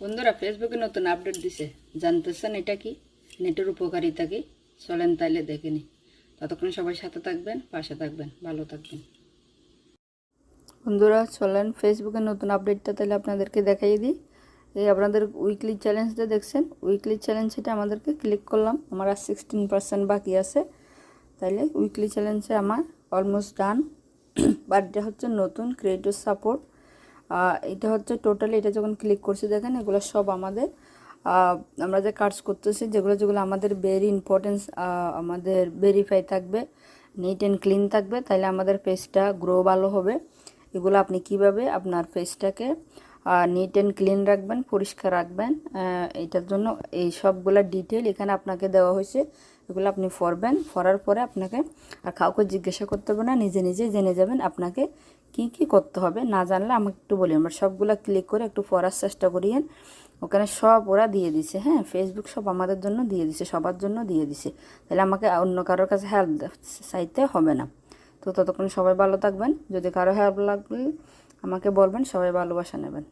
বন্ধুরা ফেসবুকে নতুন আপডেট দিছে। জানতেছেন এটা কি? নেটের উপকারিতা কি? চলেন তাইলে দেখে নি। ততক্ষণ সবাই সাথে থাকবেন, পাশে থাকবেন, ভালো থাকবেন। বন্ধুরা, চলেন ফেসবুকে নতুন আপডেটটা তাহলে আপনাদেরকে দেখাই দিই। এই আপনাদের উইকলি চ্যালেঞ্জটা দেখছেন? উইকলি চ্যালেঞ্জ এটা আমাদেরকে ক্লিক করলাম। আমার আর সিক্সটিন পার্সেন্ট বাকি আছে। তাইলে উইকলি চ্যালেঞ্জে আমার অলমোস্ট ডান এটা হচ্ছে নতুন ক্রিয়েটিভ সাপোর্ট এটা হচ্ছে টোটালি এটা যখন ক্লিক করছি, দেখেন এগুলো সব আমাদের আমরা যে কাজ করতেছি, যেগুলো যেগুলো আমাদের ভেরি ইম্পর্টেন্স আমাদের ভেরিফাই থাকবে নিট অ্যান্ড ক্লিন থাকবে তাহলে আমাদের ফেসটা গ্রো ভালো হবে। এগুলো আপনি কীভাবে আপনার ফেসটাকে নিট অ্যান্ড ক্লিন রাখবেন, পরিষ্কার রাখবেন। এটার জন্য এই সবগুলো ডিটেল এখানে আপনাকে দেওয়া হয়েছে, এগুলো আপনি পড়বেন। পড়ার পরে আপনাকে আর কাউকে জিজ্ঞাসা করতে হবে না, নিজে নিজে জেনে যাবেন আপনাকে কি কি করতে হবে। না জানলে আমাকে একটু বলি, আমরা সবগুলো ক্লিক করে একটু পড়ার চেষ্টা করিয়েন। ওখানে সব ওরা দিয়ে দিছে হ্যাঁ? ফেসবুক সব আমাদের জন্য দিয়ে দিছে, সবার জন্য দিয়ে দিছে। তাহলে আমাকে অন্য কারোর কাছে হেল্প চাইতে হবে না। তো ততক্ষণ সবাই ভালো থাকবেন। যদি কারও হেল্প লাগবে আমাকে বলবেন, সবাই ভালোবাসা নেবেন।